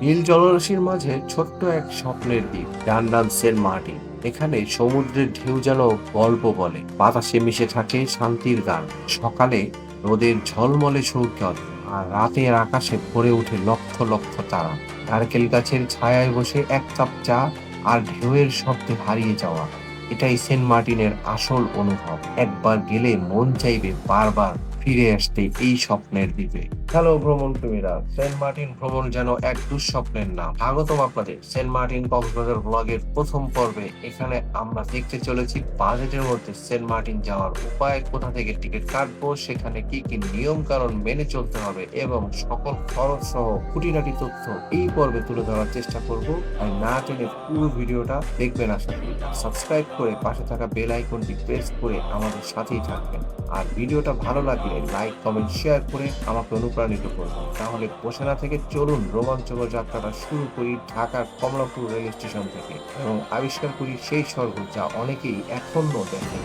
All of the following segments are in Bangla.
নীল জলরাশির মাঝে ছোট্ট এক স্বপ্নের দ্বীপ, যার নাম সেন্ট মার্টিন। এখানে সমুদ্রের ঢেউ যেন গল্প বলে। বাতাসে মিশে থাকে শান্তির গান। সকালে রোদের ঝলমলে সৌজ্ঞল আর রাতের আকাশে ভরে ওঠে লক্ষ লক্ষ তারা। নারকেল গাছের ছায়ায় বসে এক কাপ চা আর ঢেউয়ের শব্দে হারিয়ে যাওয়া। এটাই সেন্ট মার্টিনের আসল অনুভব। একবার গেলে মন চাইবে বারবার ফিরে আসতে এই স্বপ্নের দ্বীপে হ্যালো ভ্রমণ প্রেমীরা। সেন্ট মার্টিন ভ্রমণ যেন এক দুঃস্বপ্নের নাম। স্বাগতম আপনাদের সেন্ট মার্টিন কক্সবাজার ব্লগের প্রথম পর্বে। এখানে আমরা দেখতে চলেছি বাজেটের মধ্যে সেন্ট মার্টিন যাওয়ার উপায়, কোথা থেকে টিকিট কাটবো, সেখানে কি কি নিয়ম কারণ মেনে চলতে হবে এবং সকল খরচ সহ খুঁটিনাটি তথ্য এই পর্বে তুলে ধরার চেষ্টা করব। আর না টেনে পুরো ভিডিওটা দেখবেন আশা করি। সাবস্ক্রাইব করে পাশে থাকা বেল আইকনটি প্রেস করে আমাদের সাথেই থাকবেন। আর ভিডিওটা ভালো লাগলে লাইক কমেন্ট শেয়ার করে আমাকে অনুপ্রাণিত করবেন। তাহলে পোষানা থেকে চলুন রোমাঞ্চকর যাত্রাটা শুরু করি ঢাকার কমলাপুর রেল স্টেশন থেকে। এবং আবিষ্কার করি সেই স্বর্গ যা অনেকেই এখনও দেখেন।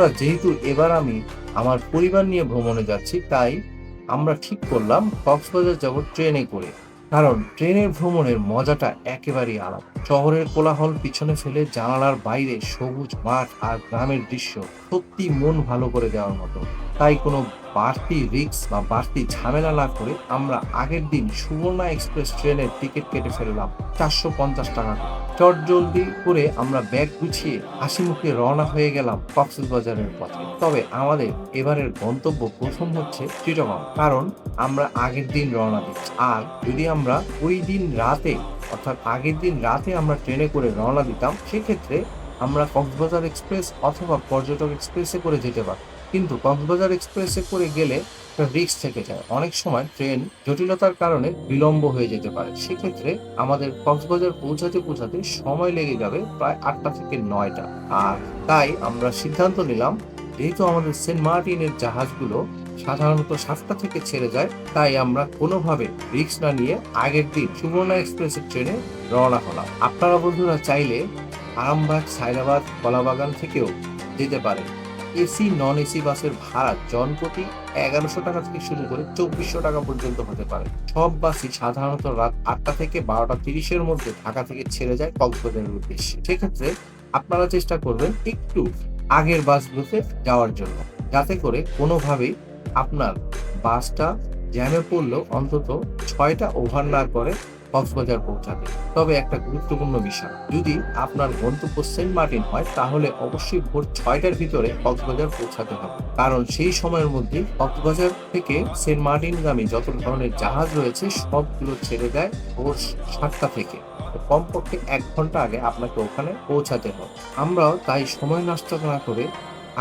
বন্ধুরা যেহেতু এবার আমি আমার পরিবার নিয়ে ভ্রমণে যাচ্ছি, তাই আমরা ঠিক করলাম কক্সবাজার যাব ট্রেনে করে। কারণ ট্রেনের ভ্রমণের মজাটা একেবারেই আলাদা। শহরের কোলাহল পিছনে ফেলে জানালার বাইরে সবুজ মাঠ আর গ্রামের দৃশ্য সত্যি মন ভালো করে দেওয়ার মতো। তাই কোনো বাড়তি রিস্ক বা বাড়তি ঝামেলা না করে আমরা আগের দিন সুবর্ণা এক্সপ্রেস ট্রেনের টিকিট কেটে ফেললাম চারশো পঞ্চাশ টাকা। চট জলদি করে আমরা ব্যাগ গুছিয়ে হাসি মুখে রওনা হয়ে গেলাম কক্সবাজারের পথে। তবে আমাদের এবারের গন্তব্য প্রথম হচ্ছে চিটগাঁও কারণ আমরা আগের দিন রওনা দিচ্ছি। আর যদি আমরা ওই দিন রাতে, অর্থাৎ আগের দিন রাতে আমরা ট্রেনে করে রওনা দিতাম, সেক্ষেত্রে আমরা কক্সবাজার এক্সপ্রেস অথবা পর্যটক এক্সপ্রেসে করে যেতে পারতাম। কিন্তু কক্সবাজার এক্সপ্রেসে করে গেলে রিক্স থেকে যায়। অনেক সময় ট্রেন জটিলতার কারণে বিলম্ব হয়ে যেতে পারে। সেক্ষেত্রে আমাদের কক্সবাজার পৌঁছাতে পৌঁছাতে সময় লেগে যাবে প্রায় আটটা থেকে নয়টা। আর তাই আমরা সিদ্ধান্ত নিলাম, যেহেতু আমাদের সেন্ট মার্টিনের জাহাজগুলো সাধারণত সাতটা থেকে ছেড়ে যায়, তাই আমরা কোনোভাবে রিস্ক না নিয়ে আগের দিন সুবর্ণা এক্সপ্রেসের ট্রেনে রওনা হলাম। আপনারা বন্ধুরা চাইলে আরামবাগ সাইরাবাদ কলাবাগান থেকেও যেতে পারেন। এসি নন এসি বাসের ভাড়া জনপ্রতি এগারোশো টাকা থেকে শুরু করে চব্বিশশো টাকা পর্যন্ত হতে পারে। সব বাসই সাধারণত রাত আটটা থেকে বারোটা তিরিশের মধ্যে ঢাকা থেকে ছেড়ে যায় কক্সবাজারের উদ্দেশ্যে। সেক্ষেত্রে আপনারা চেষ্টা করবেন একটু আগের বাসগুলোতে যাওয়ার জন্য, যাতে করে কোনোভাবেই আপনার বাসটা জ্যামে পড়লেও অন্তত ছয়টা ওভার না করে কক্সবাজার পৌঁছাতে তবে একটা গুরুত্বপূর্ণ বিষয়, যদি আপনার গন্তব্য সেন্ট মার্টিন হয়, তাহলে অবশ্যই ভোর ছয়টার ভিতরে কক্সবাজার পৌঁছাতে হবে। কারণ সেই সময়ের মধ্যে কক্সবাজার থেকে সেন্ট মার্টিন মার্টিনগামী যত ধরনের জাহাজ রয়েছে, সবগুলো ছেড়ে দেয় ভোর সাতটা থেকে। কমপক্ষে এক ঘণ্টা আগে আপনাকে ওখানে পৌঁছাতে হবে। আমরাও তাই সময় নষ্ট না করে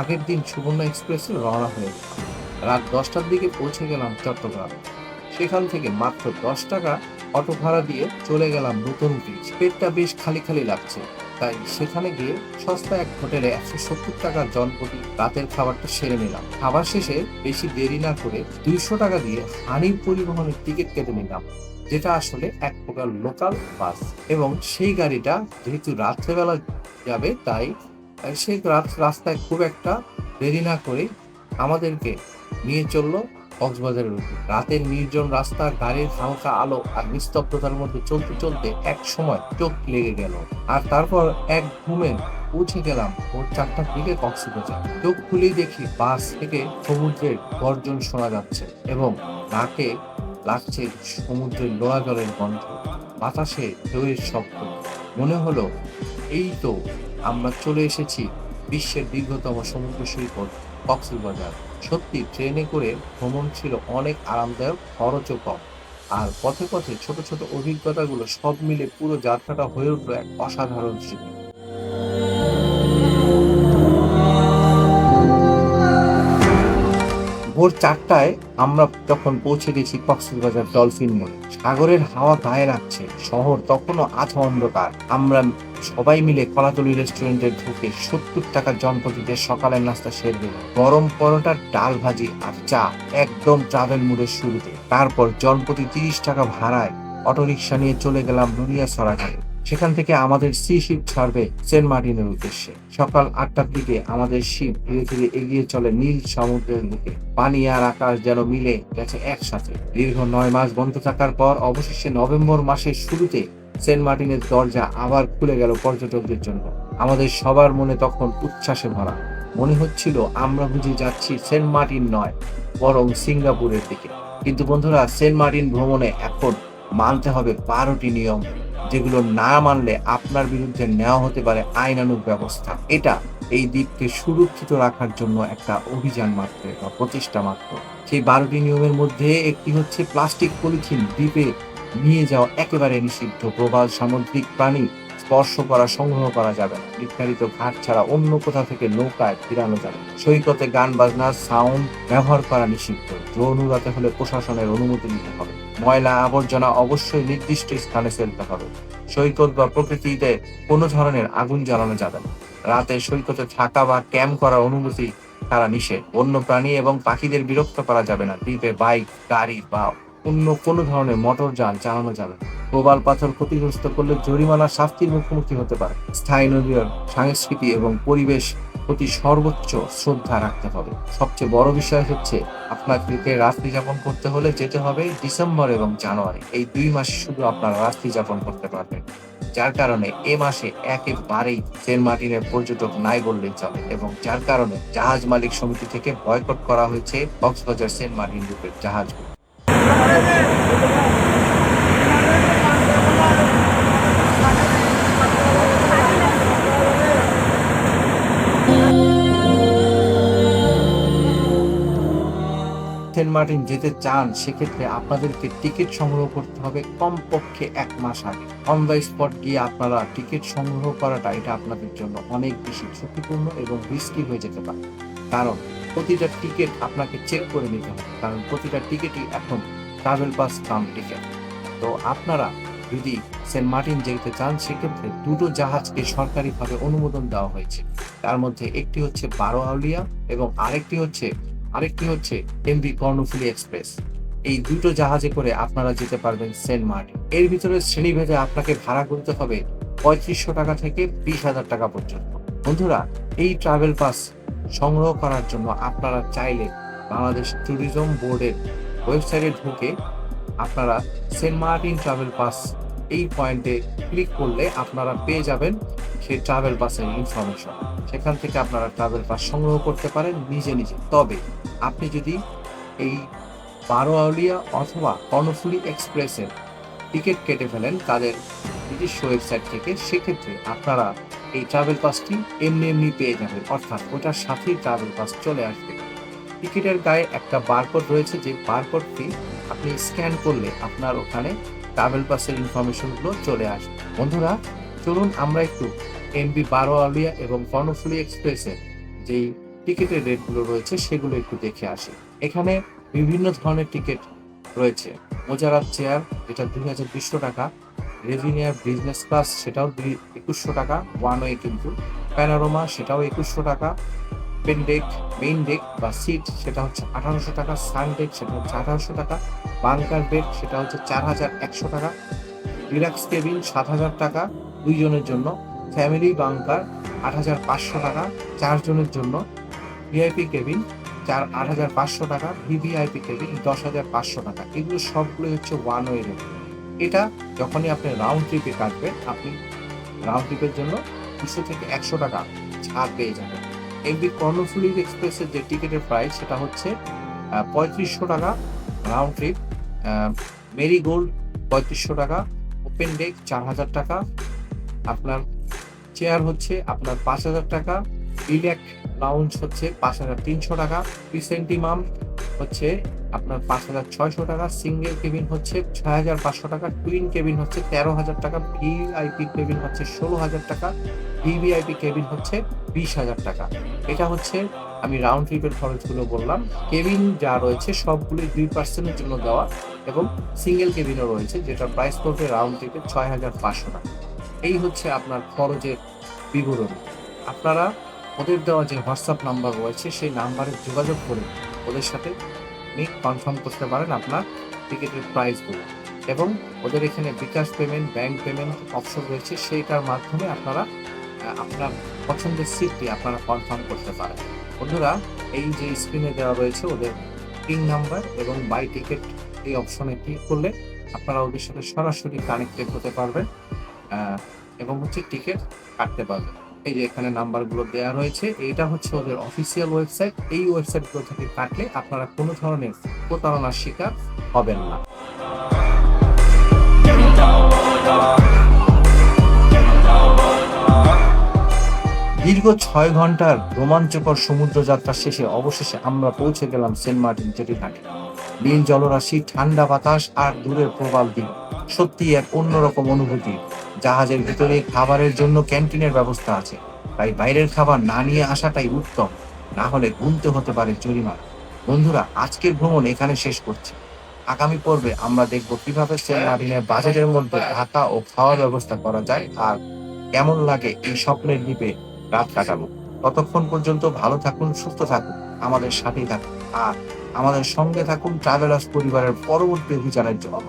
আগের দিন সুবর্ণা এক্সপ্রেসে রওনা হয়ে রাত দশটার দিকে পৌঁছে গেলাম চট্টগ্রাম। সেখান থেকে মাত্র দশ টাকা অটো ভাড়া দিয়ে চলে গেলাম নতুন ব্রিজ পেটটা বেশ খালি খালি লাগছে। তাই সেখানে গিয়ে সস্তা এক হোটেলে একশো সত্তর টাকার জনপ্রতি রাতের খাবারটা সেরে নিলাম। খাবার শেষে বেশি দেরি না করে দুইশো টাকা দিয়ে হানির পরিবহনের টিকিট কেটে নিলাম, যেটা আসলে এক প্রকার লোকাল বাস এবং সেই গাড়িটা যেহেতু রাত্রেবেলা যাবে, তাই সেই রাস্তায় খুব একটা দেরি না করে আমাদেরকে নিয়ে চলল কক্সবাজারের উপর রাতের নির্জন রাস্তা, গাড়ির হালকা আলো আর নিস্তব্ধতার মধ্যে চলতে চলতে এক সময় চোখ লেগে গেল। আর তারপর এক ঘুমে পৌঁছে গেলাম ভোর চারটার দিকে কক্সবাজার। চোখ খুলেই দেখি বাস থেকে সমুদ্রের গর্জন শোনা যাচ্ছে এবং নাকে লাগছে সমুদ্রের লোয়া জলের গন্ধ। বাতাসে ঢেউয়ের শব্দ। মনে হলো, এই তো, আমরা চলে এসেছি বিশ্বের দীর্ঘতম সমুদ্র সৈকত কক্সবাজার। সত্যি ট্রেনে করে ভ্রমণ ছিল অনেক আরামদায়ক, খরচও কম। আর পথে পথে ছোট ছোট অভিজ্ঞতাগুলো সব মিলে পুরো যাত্রাটা হয়ে উঠল এক অসাধারণ স্মৃতি। ভোর চারটায় আমরা তখন পৌঁছে গেছি কক্সবাজার ডলফিন মোড়ে। সাগরের হাওয়া গায়ে রাখছে শহর তখনও আধা অন্ধকার। আমরা সবাই মিলে কলাতলি রেস্টুরেন্টে ঢুকে সত্তর টাকার জনপতিতে সকালের নাস্তা সেরে দিল। গরম পরোটার ডাল ভাজি আর চা একদম ট্রাভেল মুডের শুরুতে। তারপর জনপতি তিরিশ টাকা ভাড়ায় অটোরিকশা নিয়ে চলে গেলাম নুরিয়া সরাঘাটে সেখান থেকে আমাদের সি শিপ ছাড়বে সেন্ট মার্টিনের উদ্দেশ্যে। সকাল আটটার দিকে আমাদের শিপ ধীরে ধীরে এগিয়ে চলে নীল সমুদ্রের দিকে পানি আর আকাশ যেন মিলে গেছে একসাথে। দীর্ঘ নয় মাস বন্ধ থাকার পর অবশেষে নভেম্বর মাসের শুরুতে সেন্ট মার্টিনের দরজা আবার খুলে গেল পর্যটকদের জন্য। আমাদের সবার মনে তখন উচ্ছ্বাসে ভরা। মনে হচ্ছিল আমরা বুঝে যাচ্ছি সেন্ট মার্টিন নয়, বরং সিঙ্গাপুরের দিকে। কিন্তু বন্ধুরা, সেন্ট মার্টিন ভ্রমণে এখন মানতে হবে বারোটি নিয়ম। যেগুলো না মানলে আপনার বিরুদ্ধে নেওয়া হতে পারে আইনানুগ ব্যবস্থা। এটা এই দ্বীপকে সুরক্ষিত রাখার জন্য একটা অভিযান মাত্র বা প্রচেষ্টা মাত্র। সেই বারোটি নিয়মের মধ্যে একটি হচ্ছে প্লাস্টিক পলিথিন দ্বীপে নিয়ে যাওয়া একেবারে নিষিদ্ধ। প্রবাল সামুদ্রিক প্রাণী স্পর্শ করা, সংগ্রহ করা যাবে না। নির্ধারিত ঘাট ছাড়া অন্য কোথা থেকে নৌকায় ফিরানো যাবে সৈকতে গান বাজনার সাউন্ড ব্যবহার করা নিষিদ্ধ। ড্রোন উড়াতে হলে প্রশাসনের অনুমতি নিতে হবে। ময়লা আবর্জনা অবশ্যই নির্দিষ্ট স্থানে ফেলতে হবে। সৈকত বা প্রকৃতিতে কোনো ধরনের আগুন জ্বালানো যাবে না। রাতে সৈকতে থাকা বা ক্যাম্প করার অনুমতি তারা নিষেধ। বন্য প্রাণী এবং পাখিদের বিরক্ত করা যাবে না। দ্বীপে বাইক, গাড়ি বা অন্য কোনো ধরনের মোটর যান চালানো যাবে প্রবাল পাথর ক্ষতিগ্রস্ত করলে জরিমানা শাস্তির মুখোমুখি হতে পারে। স্থায়ী নদীর সংস্কৃতি এবং পরিবেশ প্রতি সর্বোচ্চ শ্রদ্ধা রাখতে হবে। সবচেয়ে বড় বিষয় হচ্ছে, আপনাকে রাত্রি যাপন করতে হলে যেতে হবে ডিসেম্বর এবং জানুয়ারি। এই দুই মাসে শুধু আপনারা রাত্রি যাপন করতে পারবেন। যার কারণে এ মাসে একেবারেই সেন্ট মার্টিনের পর্যটক নাই বললেই চলে এবং যার কারণে জাহাজ মালিক সমিতি থেকে বয়কট করা হয়েছে কক্সবাজার সেন্ট মার্টিন রূপের জাহাজগুলো। সেন্ট মার্টিন যেতে চান, সেক্ষেত্রে আপনাদেরকে টিকিট সংগ্রহ করতে হবে কমপক্ষে এক মাস আগে। অন দ্য স্পট গিয়ে আপনারা টিকিট সংগ্রহ করাটা, এটা আপনাদের জন্য অনেক বেশি ঝুঁকিপূর্ণ এবং রিস্কি হয়ে যেতে পারে। কারণ প্রতিটা টিকিট আপনাকে চেক করে নিতে হবে। কারণ প্রতিটা টিকিটই এখন ট্রাভেল পাস কাম টিকিট তো আপনারা যদি সেন্ট মার্টিন যেতে চান, সেক্ষেত্রে দুটো জাহাজকে সরকারিভাবে অনুমোদন দেওয়া হয়েছে। তার মধ্যে একটি হচ্ছে বারো আউলিয়া এবং আরেকটি হচ্ছে আরেকটি হচ্ছে এমবি কর্ণফুলি এক্সপ্রেস। এই দুটো জাহাজে করে আপনারা যেতে পারবেন সেন্ট মার্টিন। এর ভিতরে শ্রেণীভেদে আপনাকে ভাড়া করতে হবে পঁয়ত্রিশশো টাকা থেকে বিশ হাজার টাকা পর্যন্ত। বন্ধুরা, এই ট্রাভেল পাস সংগ্রহ করার জন্য আপনারা চাইলে বাংলাদেশ ট্যুরিজম বোর্ডের ওয়েবসাইটে ঢুকে আপনারা সেন্ট মার্টিন ট্রাভেল পাস এই পয়েন্টে ক্লিক করলে আপনারা পেয়ে যাবেন সেই ট্রাভেল পাসের ইনফরমেশন সেখান থেকে আপনারা ট্রাভেল পাস সংগ্রহ করতে পারেন নিজে নিজে। তবে আপনি যদি এই বারো আউলিয়া অথবা কর্ণফুলি এক্সপ্রেসের টিকিট কেটে ফেলেন তাদের নিজস্ব ওয়েবসাইট থেকে, সেক্ষেত্রে আপনারা এই ট্রাভেল পাসটি এমনি এমনি পেয়ে যাবেন অর্থাৎ ওটার সাথেই ট্রাভেল পাস চলে আসবে। টিকিটের গায়ে একটা বারকোড রয়েছে, যে বারকোডটি আপনি স্ক্যান করলে আপনার ওখানে ট্রাভেল পাসের ইনফরমেশনগুলো চলে আসবে। বন্ধুরা, চলুন আমরা একটু এমবি বারো আলিয়া এবং কর্ণফুলি এক্সপ্রেসের যেই টিকিটের রেটগুলো রয়েছে, সেগুলো একটু দেখে আসি। এখানে বিভিন্ন ধরনের টিকিট রয়েছে। মোজারাত চেয়ার যেটা দুই হাজার টাকা রেভিনিয়ার বিজনেস ক্লাস সেটাও দুই একুশশো টাকা ওয়ান ওয়ে কিন্তু। প্যানারোমা সেটাও একুশশো টাকা। পেন ডেক মেইন ডেক বা সিট সেটা হচ্ছে আঠারোশো টাকা। সান ডেক সেটা হচ্ছে আঠারোশো টাকা। বাংকার বেড সেটা হচ্ছে চার হাজার একশো টাকা। রিল্যাক্স কেবিন সাত হাজার টাকা দুইজনের জন্য। ফ্যামিলি বাংকার আট হাজার পাঁচশো টাকা চারজনের জন্য। ভিআইপি কেবিন চার আট হাজার পাঁচশো টাকা। ভিভিআইপি কেবিন দশ হাজার পাঁচশো টাকা। এগুলো সবগুলোই হচ্ছে ওয়ান ওয়ে রেট এটা যখনই আপনি রাউন্ড ট্রিপে কাটবেন, আপনি রাউন্ড ট্রিপের জন্য দুশো থেকে একশো টাকা ছাড় পেয়ে যাবেন। এমবি কর্ণফুলি এক্সপ্রেসের যে টিকিটের প্রাইস সেটা হচ্ছে পঁয়ত্রিশশো টাকা রাউন্ড ট্রিপ মেরি গোল্ড পঁয়ত্রিশশো টাকা, ওপেন ডেক চার হাজার টাকা, আপনার চেয়ার হচ্ছে আপনার পাঁচ হাজার টাকা, রিল্যাক লাউঞ্জ হচ্ছে পাঁচ হাজার তিনশো টাকা প্রিসেন্টিমাম হচ্ছে আপনার পাঁচ হাজার ছয়শো টাকা সিঙ্গেল কেবিন হচ্ছে ছয় হাজার পাঁচশো টাকা টুইন কেবিন হচ্ছে তেরো হাজার টাকা ভিআইপি কেবিন হচ্ছে ষোলো হাজার টাকা ভিভিআইপি কেবিন হচ্ছে বিশ হাজার টাকা। এটা হচ্ছে আমি রাউন্ড ট্রিপের খরচগুলো বললাম। কেবিন যা রয়েছে সবগুলি দুই পার্সেন্টের জন্য দেওয়া এবং সিঙ্গেল কেবিনও রয়েছে যেটার প্রাইস পড়বে রাউন্ড ট্রিপে ছয় হাজার পাঁচশো টাকা। এই হচ্ছে আপনার খরচের বিবরণ। আপনারা ওদের দেওয়া যে হোয়াটসঅ্যাপ নাম্বার রয়েছে সেই নাম্বারে যোগাযোগ করে ওদের সাথে আপনি কনফার্ম করতে পারেন আপনার টিকিটের প্রাইসগুলো এবং ওদের এখানে bKash payment bank payment option রয়েছে, সেইটার মাধ্যমে আপনারা আপনার পছন্দের সিটটি আপনারা কনফার্ম করতে পারেন। বন্ধুরা, এই যে স্ক্রিনে দেওয়া রয়েছে ওদের পিন নাম্বার এবং বাই টিকিট এই অপশনে ক্লিক করলে আপনারা ওদের সাথে সরাসরি কানেক্টেড হতে পারবেন এবং হচ্ছে টিকিট কাটতে পারবেন। এই যে এখানে নাম্বারগুলো দেওয়া রয়েছে, এইটা হচ্ছে ওদের অফিসিয়াল ওয়েবসাইট এই ওয়েবসাইটগুলো থেকে কাটলে আপনারা কোনো ধরনের প্রতারণার শিকার হবেন না। দীর্ঘ ছয় ঘণ্টার রোমাঞ্চকর সমুদ্র যাত্রা শেষে অবশেষে আমরা পৌঁছে গেলাম সেন্ট মার্টিন জেটি ঘাটে নীল জলরাশি, ঠান্ডা বাতাস আর দূরের প্রবাল দিক সত্যি এক অন্যরকম অনুভূতি। জাহাজের ভিতরে খাবারের জন্য ক্যান্টিনের ব্যবস্থা আছে। তাই বাইরের খাবার না নিয়ে আসাটাই উত্তম। না হলে গুনতে হতে পারে জরিমানা। বন্ধুরা, আজকের ভ্রমণ এখানে শেষ করছি। আগামী পর্বে আমরা দেখব কীভাবে সেন্ট মার্টিনের বাজেটের মধ্যে থাকা ও খাওয়ার ব্যবস্থা করা যায় আর কেমন লাগে এই স্বপ্নের দ্বীপে রাত কাটাবো। ততক্ষণ পর্যন্ত ভালো থাকুন, সুস্থ থাকুন, আমাদের সাথেই থাকুন। আর আমাদের সঙ্গে থাকুন ট্রাভেলার্স পরিবারের পরবর্তী অভিযানের জন্য।